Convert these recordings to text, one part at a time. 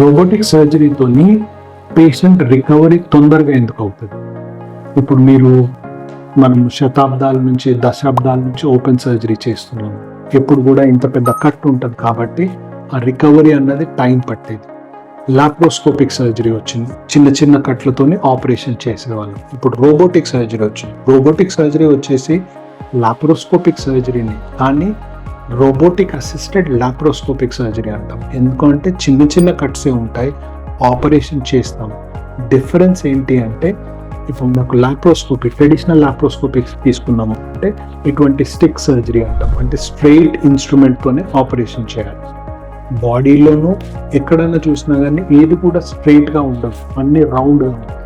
Robotic సర్జరీతోని patient recovery తొందరగా ఎందుకు అవుతుంది? ఇప్పుడు మీరు మనం శతాబ్దాల నుంచి దశాబ్దాల నుంచి ఓపెన్ సర్జరీ చేస్తున్నాం. ఎప్పుడు కూడా ఇంత పెద్ద కట్ ఉంటుంది కాబట్టి ఆ రికవరీ అన్నది టైం పట్టేది. లాప్రోస్కోపిక్ సర్జరీ వచ్చింది. చిన్న చిన్న కట్లతోనే ఆపరేషన్ చేసేవాళ్ళం. ఇప్పుడు రోబోటిక్ సర్జరీ వచ్చింది. రోబోటిక్ సర్జరీ వచ్చేసి లాప్రోస్కోపిక్ సర్జరీని. కానీ రోబోటిక్ అసిస్టెడ్ లాప్రోస్కోపిక్ సర్జరీ అంటాం. ఎందుకంటే చిన్న చిన్న కట్సే ఉంటాయి ఆపరేషన్ చేస్తాం. డిఫరెన్స్ ఏంటి అంటే ఇప్పుడు నాకు లాప్రోస్కోపీ ట్రెడిషనల్ లాప్రోస్కోపీ తీసుకున్నాము అంటే ఇటువంటి స్టిక్ సర్జరీ అంటాం. అంటే స్ట్రెయిట్ ఇన్స్ట్రుమెంట్తోనే ఆపరేషన్ చేయాలి. బాడీలోనూ ఎక్కడైనా చూసినా కానీ ఏది కూడా స్ట్రెయిట్గా ఉండదు. అన్ని రౌండ్గా ఉంటాయి.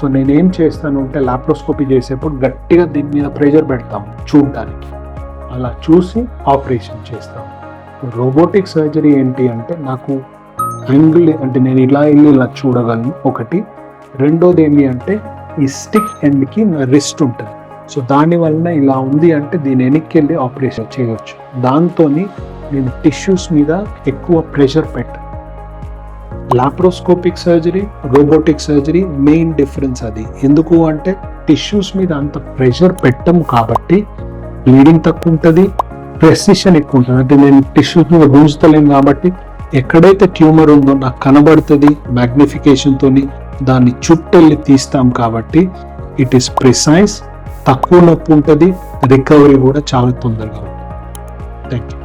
సో నేనేం చేస్తాను అంటే లాప్రోస్కోపీ చేసేప్పుడు గట్టిగా దీని మీద ప్రెషర్ పెడతాము చూడటానికి అలా చూసి ఆపరేషన్ చేస్తాం. రోబోటిక్ సర్జరీ ఏంటి అంటే నాకు యాంగిల్ అంటే నేను ఇలా వెళ్ళి ఇలా చూడగలను. ఒకటి. రెండోది ఏంటి అంటే ఈ స్టిక్ ఎండ్కి నా రిస్ట్ ఉంటుంది. సో దాని వలన ఇలా ఉంది అంటే దీని వెనక్కి వెళ్ళి ఆపరేషన్ చేయవచ్చు దాంతో నేను టిష్యూస్ మీద ఎక్కువ ప్రెషర్ పెట్ట laparoscopic surgery robotic surgery main difference అది. ఎందుకు అంటే టిష్యూస్ మీద అంత ప్రెషర్ పెట్టం కాబట్టి బ్లీడింగ్ తక్కువ ఉంటుంది ప్రెసిషన్ ఎక్కువ ఉంటుంది అంటే నేను టిష్యూస్ మీద గుంజుతలేను కాబట్టి ఎక్కడైతే ట్యూమర్ ఉందో నాకు కనబడుతుంది మ్యాగ్నిఫికేషన్తో దాన్ని చుట్టెళ్ళి తీస్తాం కాబట్టి ఇట్ ఈస్ ప్రిసైజ్ తక్కువ నొప్పి ఉంటుంది రికవరీ కూడా చాలా తొందరగా ఉంటుంది థ్యాంక్ యూ